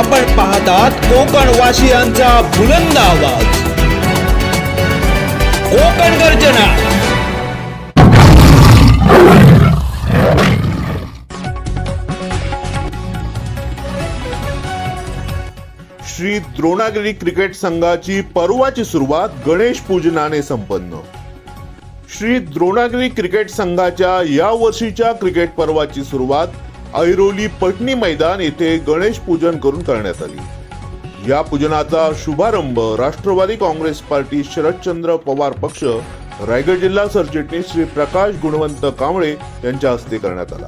आपण पाहतात कोकण वासियांचा बुलंद आवाज. कोकण गर्जना. श्री द्रोणागिरी क्रिकेट संघाची पर्वाची सुरुवात गणेश पूजनाने संपन्न. श्री द्रोणागिरी क्रिकेट संघाच्या या वर्षीच्या क्रिकेट पर्वाची सुरुवात ऐरोली पटणी मैदान येथे गणेश पूजन करून करण्यात आली. या पूजनाचा शुभारंभ राष्ट्रवादी काँग्रेस पार्टी शरदचंद्र पवार पक्ष रायगड जिल्हा सरचिटणीस श्री प्रकाश गुणवंत कांबळे यांच्या हस्ते करण्यात आला.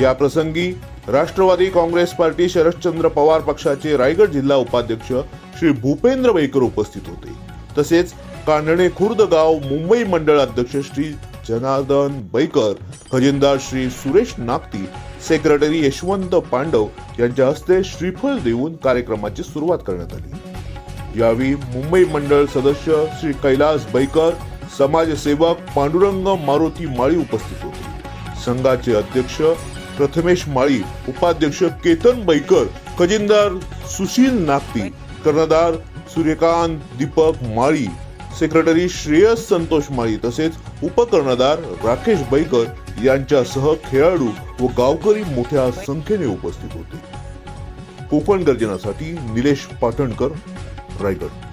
या प्रसंगी राष्ट्रवादी काँग्रेस पार्टी शरदचंद्र पवार पक्षाचे रायगड जिल्हा उपाध्यक्ष श्री भूपेंद्र वैकर उपस्थित होते. तसेच कांदणे खुर्द गाव मुंबई मंडळ अध्यक्ष श्री जनार्दन बैकर खजिनदार श्री सुरेश नागती सेक्रेटरी यशवंत पांडव यांच्या हस्ते श्रीफळ देऊन कार्यक्रमाची सुरुवात करण्यात आली. यावेळी मुंबई मंडळ सदस्य श्री कैलास बैकर समाजसेवक पांडुरंग मारुती माळी उपस्थित होते. संघाचे अध्यक्ष प्रथमेश माळी उपाध्यक्ष केतन बैकर खजिनदार सुशील नागती कर्णधार सूर्यकांत दीपक माळी सेक्रेटरी श्रेयस संतोष माळी तसेच उपकर्णधार राकेश बैकर यांच्यासह खेळाडू व गावकरी मोठ्या संख्येने उपस्थित होते. कोकण गर्जनासाठी निलेश पाटणकर रायगड.